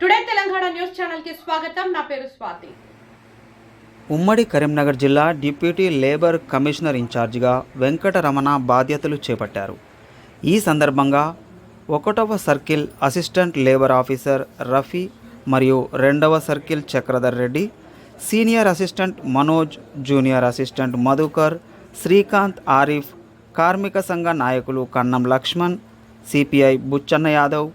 Today Telangana news ఛానల్కి స్వాగతం. నా పేరు స్వాతి. ఉమ్మడి కరీంనగర్ జిల్లా డిప్యూటీ లేబర్ కమిషనర్ ఇన్ఛార్జిగా వెంకటరమణ బాధ్యతలు చేపట్టారు. ఈ సందర్భంగా ఒకటవ circle assistant labour officer Rafi మరియు రెండవ circle Chakradhar Reddy senior assistant Manoj junior assistant Madhukar Srikanth Arif కార్మిక సంఘ నాయకులు కన్నం లక్ష్మణ్ సిపిఐ బుచ్చన్న యాదవ్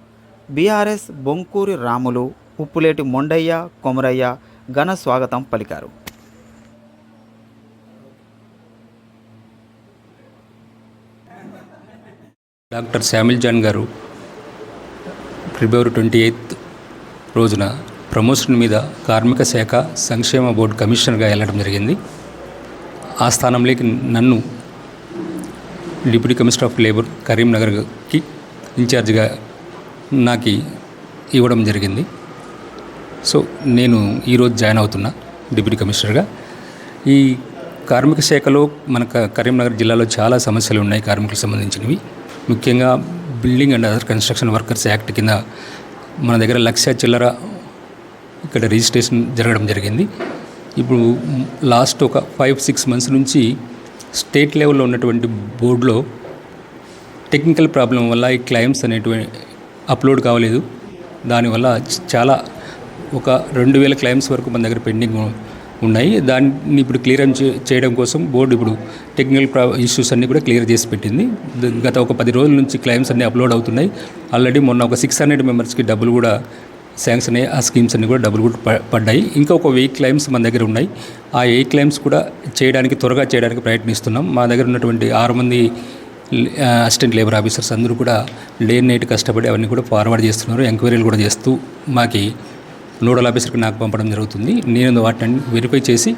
బీఆర్ఎస్ బొంకూరి రాములు ఉప్పులేటి మొండయ్య కొమరయ్య ఘన స్వాగతం పలికారు. డాక్టర్ శామిల్ జాన్ గారు ఫిబ్రవరి ట్వంటీ ఎయిత్ రోజున ప్రమోషన్ మీద కార్మిక శాఖ సంక్షేమ బోర్డు కమిషనర్గా వెళ్ళడం జరిగింది. ఆ స్థానంలోకి నన్ను డిప్యూటీ కమిషనర్ ఆఫ్ లేబర్ కరీంనగర్కి ఇన్ఛార్జిగా నాకు ఇవ్వడం జరిగింది. సో నేను ఈరోజు జాయిన్ అవుతున్నా డిప్యూటీ కమిషనర్గా. ఈ కార్మిక శాఖలో మన కరీంనగర్ జిల్లాలో చాలా సమస్యలు ఉన్నాయి కార్మికులకు సంబంధించినవి. ముఖ్యంగా building and other construction workers act కింద మన దగ్గర లక్ష చిల్లర ఇక్కడ రిజిస్ట్రేషన్ జరగడం జరిగింది. ఇప్పుడు లాస్ట్ ఒక ఫైవ్ సిక్స్ మంత్స్ నుంచి స్టేట్ లెవెల్లో ఉన్నటువంటి బోర్డులో టెక్నికల్ ప్రాబ్లం వల్ల ఈ క్లైమ్స్ అనేటువంటి అప్లోడ్ కావలేదు. దానివల్ల చాలా ఒక రెండు వేల క్లైమ్స్ వరకు మన దగ్గర పెండింగ్ ఉన్నాయి. దాన్ని ఇప్పుడు క్లియర్ చేయడం కోసం బోర్డు ఇప్పుడు టెక్నికల్ ప్రా ఇష్యూస్ అన్నీ కూడా క్లియర్ చేసి పెట్టింది. గత ఒక పది రోజుల నుంచి క్లైమ్స్ అన్నీ అప్లోడ్ అవుతున్నాయి. ఆల్రెడీ మొన్న ఒక సిక్స్ హండ్రెడ్ మెంబర్స్కి డబ్బులు కూడా శాంక్షన్ అయ్యి ఆ స్కీమ్స్ అన్నీ కూడా డబ్బులు కూడా పడ్డాయి. ఇంకా ఒక వెయ్యి క్లైమ్స్ మన దగ్గర ఉన్నాయి. ఆ ఎయిట్ క్లైమ్స్ కూడా చేయడానికి త్వరగా చేయడానికి ప్రయత్నిస్తున్నాం. మా దగ్గర ఉన్నటువంటి ఆరు మంది అసిస్టెంట్ లేబర్ ఆఫీసర్స్ అందరూ కూడా డే నైట్ కష్టపడి అవన్నీ కూడా ఫార్వర్డ్ చేస్తున్నారు ఎంక్వైరీలు కూడా చేస్తూ మాకి నోడల్ ఆఫీసర్కి నాకు పంపడం జరుగుతుంది. నేను వాటిని వెరిఫై చేసి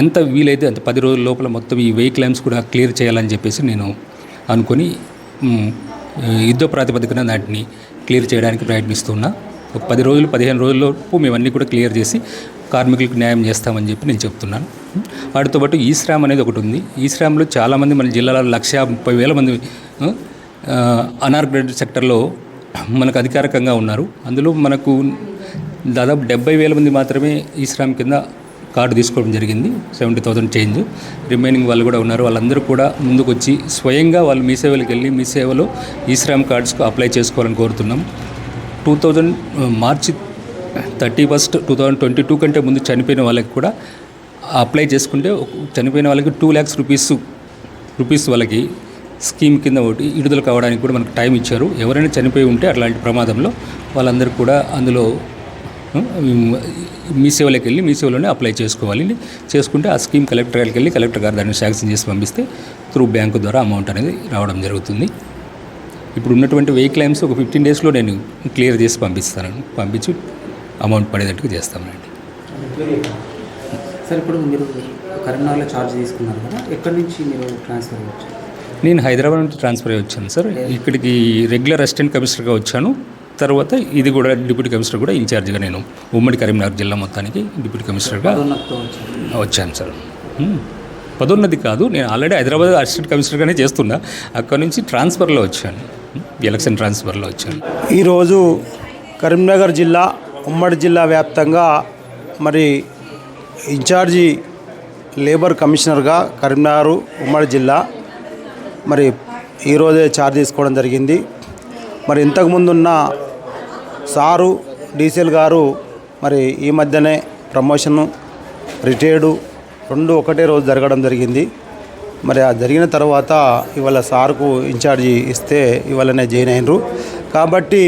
ఎంత వీలైతే అంత పది రోజుల లోపల మొత్తం ఈ వెయిట్ క్లైమ్స్ కూడా క్లియర్ చేయాలని చెప్పేసి నేను అనుకొని యుద్ధ ప్రాతిపదికన వాటిని క్లియర్ చేయడానికి ప్రయత్నిస్తున్నా. ఒక పది రోజులు పదిహేను రోజుల్లోపు మేమన్నీ కూడా క్లియర్ చేసి కార్మికులకు న్యాయం చేస్తామని చెప్పి నేను చెప్తున్నాను. వాటితో పాటు ఈ శ్రామ్ అనేది ఒకటి ఉంది. ఈ శ్రామ్లో చాలామంది మన జిల్లాలో లక్ష ముప్పై వేల మంది అనార్గనైజ్డ్ సెక్టర్లో మనకు అధికారికంగా ఉన్నారు. అందులో మనకు దాదాపు డెబ్బై వేల మంది మాత్రమే ఈ శ్రామ్ కింద కార్డు తీసుకోవడం జరిగింది. Seventy thousand change. రిమైనింగ్ వాళ్ళు కూడా ఉన్నారు. వాళ్ళందరూ కూడా ముందుకు వచ్చి స్వయంగా వాళ్ళు మీ సేవలకు వెళ్ళి మీ సేవలో ఈ శ్రామ్ కార్డ్స్కు అప్లై చేసుకోవాలని కోరుతున్నాం. Two thousand March thirty first two thousand twenty two కంటే ముందు చనిపోయిన వాళ్ళకి కూడా అప్లై చేసుకుంటే చనిపోయిన వాళ్ళకి టూ ల్యాక్స్ రూపీస్ రూపీస్ వాళ్ళకి స్కీమ్ కింద ఒకటి విడుదల కావడానికి కూడా మనకు టైం ఇచ్చారు. ఎవరైనా చనిపోయి ఉంటే అట్లాంటి ప్రమాదంలో వాళ్ళందరూ కూడా అందులో మీ సేవలోకి వెళ్ళి మీ సేవలోనే అప్లై చేసుకోవాలి. చేసుకుంటే ఆ స్కీమ్ కలెక్టర్ గారికి వెళ్ళి కలెక్టర్ గారు దాన్ని శాంక్షన్ చేసి పంపిస్తే త్రూ బ్యాంకు ద్వారా అమౌంట్ అనేది రావడం జరుగుతుంది. ఇప్పుడు ఉన్నటువంటి వెయ్యి క్లైమ్స్ ఒక ఫిఫ్టీన్ డేస్లో నేను క్లియర్ చేసి పంపిస్తాను పంపించి అమౌంట్ పడేటట్టుగా చేస్తామండి. సార్ ఇప్పుడు మీరు కరీంనగర్లో ఛార్జ్ తీసుకున్నారు కదా ఎక్కడి నుంచి మీరు ట్రాన్స్ఫర్ అవ్వచ్చు నేను హైదరాబాద్ నుంచి ట్రాన్స్ఫర్ అయ్యి వచ్చాను సార్. ఇక్కడికి రెగ్యులర్ అసిస్టెంట్ కమిషనర్గా వచ్చాను. తర్వాత ఇది కూడా డిప్యూటీ కమిషనర్ కూడా ఇన్ఛార్జ్గా నేను ఉమ్మడి కరీంనగర్ జిల్లా మొత్తానికి డిప్యూటీ కమిషనర్గా వచ్చాను సార్. హ్మ్. పదోన్నతి కాదు నేను ఆల్రెడీ హైదరాబాద్ అసిస్టెంట్ కమిషనర్గానే చేస్తున్నా. అక్కడ నుంచి ట్రాన్స్ఫర్లో వచ్చాను. ఎలక్షన్ ట్రాన్స్ఫర్లో వచ్చాను. ఈరోజు కరీంనగర్ జిల్లా ఉమ్మడి జిల్లా వ్యాప్తంగా మరి ఇన్ఛార్జి లేబర్ కమిషనర్గా కరీంనగర్ ఉమ్మడి జిల్లా మరి ఈరోజే ఛార్జ్ తీసుకోవడం జరిగింది. మరి ఇంతకుముందున్న సారు డీసీఎల్ గారు మరి ఈ మధ్యనే ప్రమోషను రిటైర్డు రెండు ఒకటే రోజు జరగడం జరిగింది. మరి ఆ జరిగిన తర్వాత ఇవాళ సార్కు ఇన్ఛార్జి ఇస్తే ఇవాళనే జాయిన్ అయినరు. కాబట్టి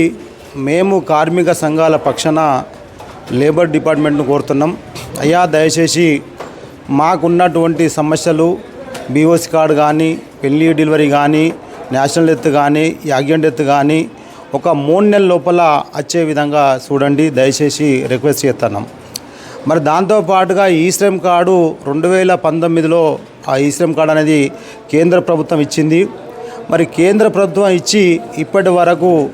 మేము కార్మిక సంఘాల పక్షాన లేబర్ డిపార్ట్మెంట్ను కోరుతున్నాం. అయ్యా దయచేసి మాకున్నటువంటి సమస్యలు బీఓసి కార్డు కానీ పెళ్ళి డెలివరీ కానీ నేషనల్ డెత్ కానీ యాగ్యం డెత్ కానీ ఒక మూడు నెలల లోపల వచ్చే విధంగా చూడండి. దయచేసి రిక్వెస్ట్ చేస్తున్నాం. మరి దాంతోపాటుగా ఈ శ్రమ్ కార్డు రెండు వేల పంతొమ్మిదిలో ఆ ఈ శ్రమ్ కార్డు అనేది కేంద్ర ప్రభుత్వం ఇచ్చింది. మరి కేంద్ర ప్రభుత్వం ఇచ్చి ఇప్పటి వరకు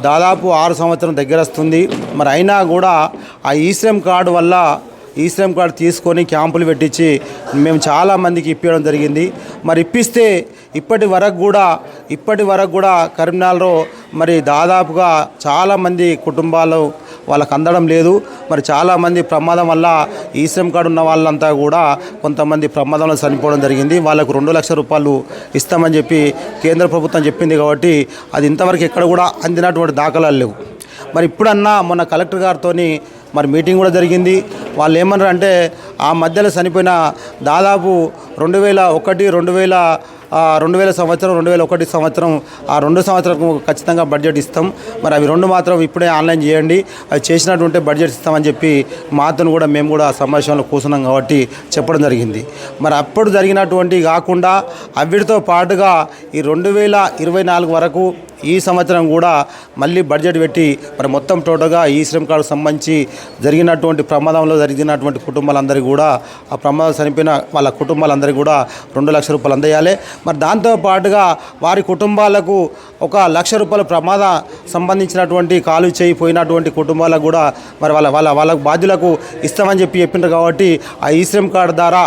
దాదాపు ఆరు సంవత్సరం దగ్గర వస్తుంది మరి అయినా కూడా ఆ ఈ కార్డు వల్ల ఈ కార్డు తీసుకొని క్యాంపులు పెట్టించి మేము చాలామందికి ఇప్పించడం జరిగింది. మరి ఇప్పిస్తే ఇప్పటి వరకు కూడా ఇప్పటి వరకు కూడా కరీంనగర్లో మరి దాదాపుగా చాలామంది కుటుంబాలు వాళ్ళకు అందడం లేదు. మరి చాలామంది ప్రమాదం వల్ల ఈ శ్రమ్ కార్డు ఉన్న వాళ్ళంతా కూడా కొంతమంది ప్రమాదంలో చనిపోవడం జరిగింది. వాళ్ళకు రెండు లక్షల రూపాయలు ఇస్తామని చెప్పి కేంద్ర ప్రభుత్వం చెప్పింది కాబట్టి అది ఇంతవరకు ఎక్కడ కూడా అందినటువంటి దాఖలాలు లేవు. మరి ఇప్పుడన్నా మొన్న కలెక్టర్ గారితో మరి మీటింగ్ కూడా జరిగింది. వాళ్ళు ఏమన్నారు అంటే ఆ మధ్యలో చనిపోయిన దాదాపు రెండు వేల ఒకటి రెండు వేల రెండు వేల సంవత్సరం రెండు వేల ఒకటి సంవత్సరం ఆ రెండు సంవత్సరాలకు ఖచ్చితంగా బడ్జెట్ ఇస్తాం. మరి అవి రెండు మాత్రం ఇప్పుడే ఆన్లైన్ చేయండి. అవి చేసినటువంటి బడ్జెట్ ఇస్తామని చెప్పి మాతను కూడా మేము కూడా సమావేశంలో కూర్చున్నాం కాబట్టి చెప్పడం జరిగింది. మరి అప్పుడు జరిగినటువంటి కాకుండా అవిటితో పాటుగా ఈ రెండు వేల ఇరవై నాలుగు వరకు ఈ సంవత్సరం కూడా మళ్ళీ బడ్జెట్ పెట్టి మరి మొత్తం టోటల్గా ఈ శ్రమ్ కార్డు సంబంధించి జరిగినటువంటి ప్రమాదంలో జరిగినటువంటి కుటుంబాలందరికీ కూడా ఆ ప్రమాదం చనిపోయిన వాళ్ళ కుటుంబాలందరికీ కూడా రెండు లక్షల రూపాయలు అందేయాలి. మరి దాంతో పాటుగా వారి కుటుంబాలకు ఒక లక్ష రూపాయల ప్రమాద సంబంధించినటువంటి కాలు చేయిపోయినటువంటి కుటుంబాలకు కూడా మరి వాళ్ళ వాళ్ళ వాళ్ళ బాధ్యులకు ఇస్తామని చెప్పి చెప్పిండ్రు కాబట్టి ఆ ఈ శ్రమ్ కార్డు ద్వారా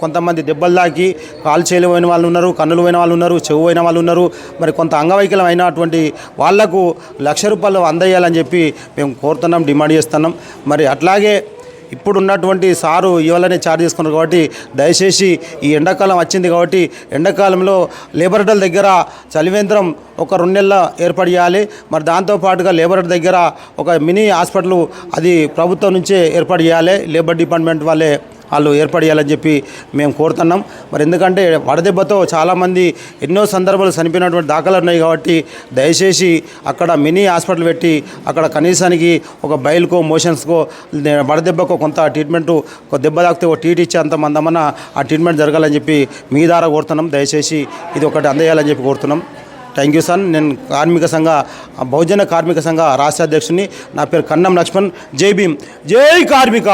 కొంతమంది దెబ్బలు తాకి కాలు చేయలు పోయిన వాళ్ళు ఉన్నారు కన్నులు పోయిన వాళ్ళు ఉన్నారు చెవు పోయిన వాళ్ళు ఉన్నారు. మరి కొంత అంగవైకల్యం అయినటువంటి వాళ్ళకు లక్ష రూపాయలు అందజేయాలని చెప్పి మేము కోరుతున్నాం డిమాండ్ చేస్తున్నాం. మరి అట్లాగే ఇప్పుడు ఉన్నటువంటి సారు ఇవాళనే ఛార్జ్ చేసుకున్నారు కాబట్టి దయచేసి ఈ ఎండాకాలం వచ్చింది కాబట్టి ఎండాకాలంలో లేబరేటరీల దగ్గర చలివేంద్రం ఒక రెండు నెలల ఏర్పాటు చేయాలి. మరి దాంతోపాటుగా లేబరేటరీ దగ్గర ఒక మినీ హాస్పిటల్ అది ప్రభుత్వం నుంచే ఏర్పాటు చేయాలి. లేబర్ డిపార్ట్మెంట్ వాళ్ళే వాళ్ళు ఏర్పాటు చేయాలని చెప్పి మేము కోరుతున్నాం. మరి ఎందుకంటే వడదెబ్బతో చాలామంది ఎన్నో సందర్భాలు చనిపోయినటువంటి దాఖలు ఉన్నాయి కాబట్టి దయచేసి అక్కడ మినీ హాస్పిటల్ పెట్టి అక్కడ కనీసానికి ఒక బయలుకో మోషన్స్కో వడదెబ్బకో కొంత ట్రీట్మెంట్ ఒక దెబ్బ తాకితే ఒక టీటీ ఇచ్చే అంత మందమన్న ఆ ట్రీట్మెంట్ జరగాలని చెప్పి మీ ద్వారా కోరుతున్నాం. దయచేసి ఇది ఒకటి అందజేయాలని చెప్పి కోరుతున్నాం. Thank you sir. నేను కార్మిక సంఘ బహుజన కార్మిక సంఘ రాష్ట్ర అధ్యక్షుని నా పేరు కన్నం లక్ష్మణ్. జై భీమ్. జై కార్మిక.